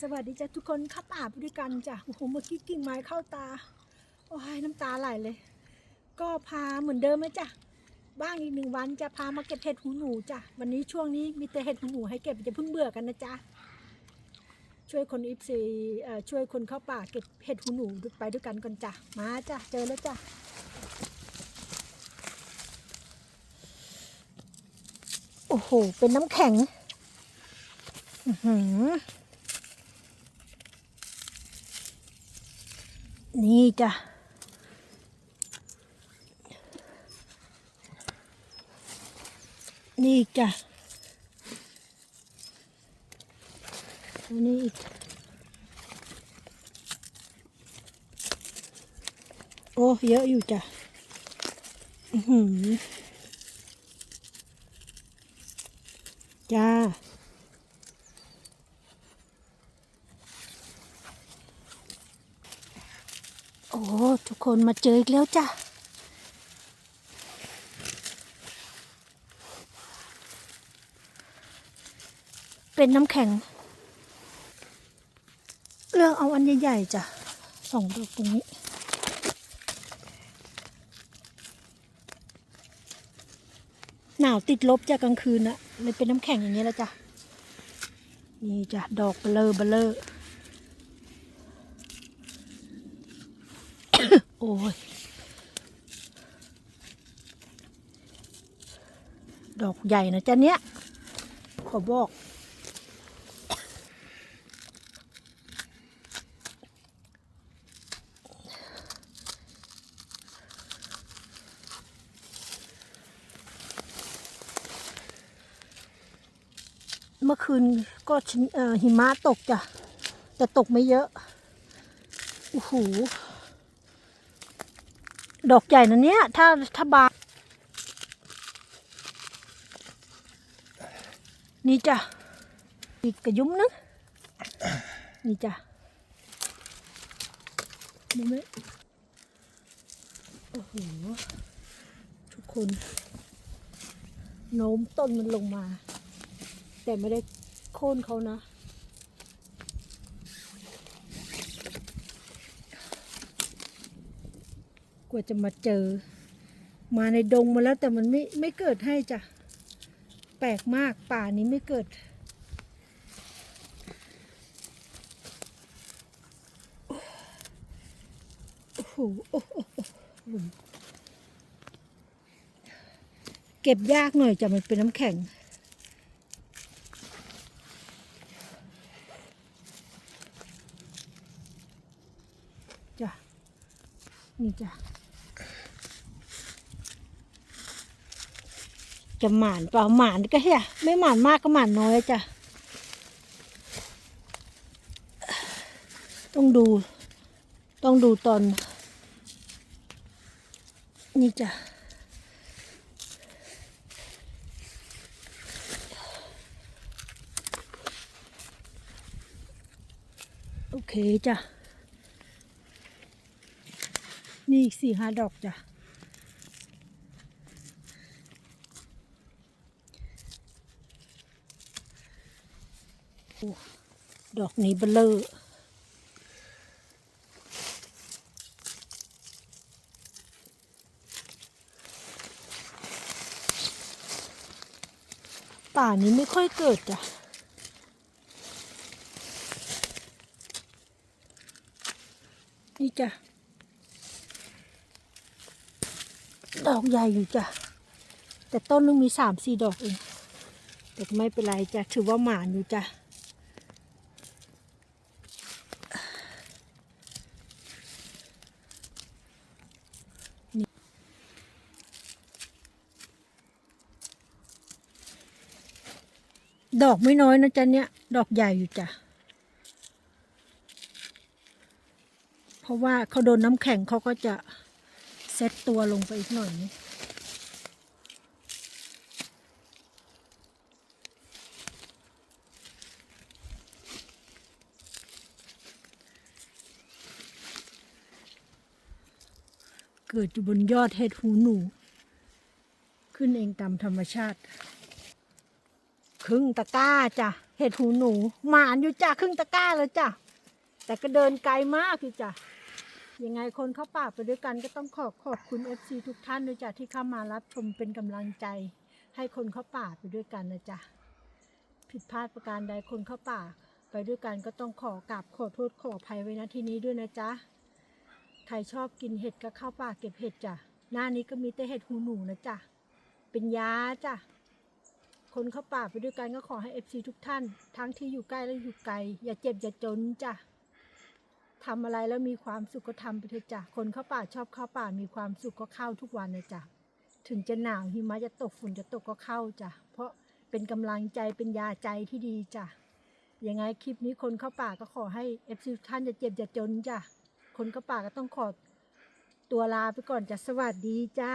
สวัสดีจ้ะทุกคนเข้าป่าไปด้วยกันจ้ะโอ้โหเมื่อกี้กิ่งไม้เข้าตาโอ้ยน้ำตาไหลเลย ก็พาเหมือนเดิมไหมจ้ะบ้างอีกหนึ่งวันจะพามาเก็บเห็ดหูหนูจ้ะวันนี้ช่วงนี้มีแต่เห็ดหูหนูให้เก็บจะเพิ่งเบื่อกันนะจ๊ะช่วยคนอิฟซีเอ่อช่วยคนเข้าป่าเก็บเห็ดหูหนูไปด้วยกันก่อนจ้ะมาจ้ะเจอแล้วจ้ะโอ้โหเป็นน้ำแข็ง อื้อหือ นี่จ้ะนี่อีกจ้ะอันนี้อีกโอ้เยอะอยู่จ้ะอือหือจ้า โอ้ ทุกคนมาเจออีกแล้วจ้ะ เป็นน้ำแข็ง เลือกเอาอันใหญ่ๆจ้ะสองดอกตรงนี้หนาวติดลบจ้ะกลางคืนอะเลยเป็นน้ำแข็งอย่างนี้แล้วจ้ะ นี่จ้ะ ดอกเบลอเบลอ โอ้ย ดอกใหญ่นะจ๊ะเนี้ย ขอบอก เมื่อคืนก็ชินหิมะตกจ้ะ แต่ตกไม่เยอะโอ้โห ดอกใหญ่นะเนี้ยถ้าถ้าบานนี่จ้ะ อีกกระยุ้มนึง นี่จ้ะดูไหมโอ้โห ทุกคนโน้มต้นมันลงมา แต่ไม่ได้โค่นเขานะ กว่าจะมาเจอ มาในดงมาแล้วแต่มันไม่ไม่เกิดให้จ้ะ แปลกมากป่านี้ไม่เกิด โอ้โหเก็บยากหน่อยจ้ะมันเป็นน้ำแข็งจ้ะนี่จ้ะ จะหมานเปล่าหมานก็เฮียไม่หมานมากก็หมานน้อยจ้ะต้องดู ต้องดูตอน นี่จ้ะโอเคจ้ะนี่อีกสี่ห้าดอกจ้ะ ดอกนี้เบลอป่านี้ไม่ค่อยเกิดจ้ะนี่จ้ะ ดอกใหญ่อยู่จ้ะ แต่ต้นนึงมีสามสี่ดอกเองแต่ไม่เป็นไรจ้ะ ถือว่าหมานอยู่จ้ะ ดอกไม่น้อยนะจ๊ะเนี่ยดอกใหญ่อยู่จ้ะ เพราะว่าเขาโดนน้ำแข็งเขาก็จะเซตตัวลงไปอีกหน่อยนึงเกิดอยู่บนยอดเห็ดหูหนู ขึ้นเองตามธรรมชาติ ครึ่งตะกร้าจ้ะเห็ดหูหนูหมานอยู่จ้ะครึ่งตะกร้าแล้วจ้ะแต่ก็เดินไกลมากอยู่จ้ะยังไงคนเข้าป่าไปด้วยกันก็ต้องขอขอบคุณ FC ทุกท่านด้วยจ้ะที่เข้ามารับชมเป็นกำลังใจ ให้คนเข้าป่าไปด้วยกันนะจ๊ะผิดพลาดประการใดคนเข้าป่า ไปด้วยกันก็ต้องขอกราบขอโทษขออภัยไว้ณที่นี้ด้วยนะจ๊ะใครชอบกินเห็ดก็เข้าป่าเก็บเห็ดจ้ะหน้านี้ก็มีแต่เห็ดหูหนูนะจ๊ะเป็นยาจ้ะ คนเข้าป่าไปด้วยกันก็ขอให้เอฟซีทุกท่าน ทั้งที่อยู่ใกล้และอยู่ไกล อย่าเจ็บอย่าจนจ้ะทำอะไรแล้วมีความสุขก็ทำไปเถอะจ้ะ คนเข้าป่าชอบเข้าป่ามีความสุขก็เข้าทุกวันนะจ้ะ ถึงจะหนาวหิมะจะตกฝุ่นจะตกก็เข้าจ้ะ เพราะเป็นกำลังใจเป็นยาใจที่ดีจ้ะ ยังไงคลิปนี้คนเข้าป่าก็ขอให้เอฟซีท่านอย่าเจ็บอย่าจนจ้ะ คนเข้าป่าก็ต้องขอตัวลาไปก่อนจ้ะ สวัสดีจ้า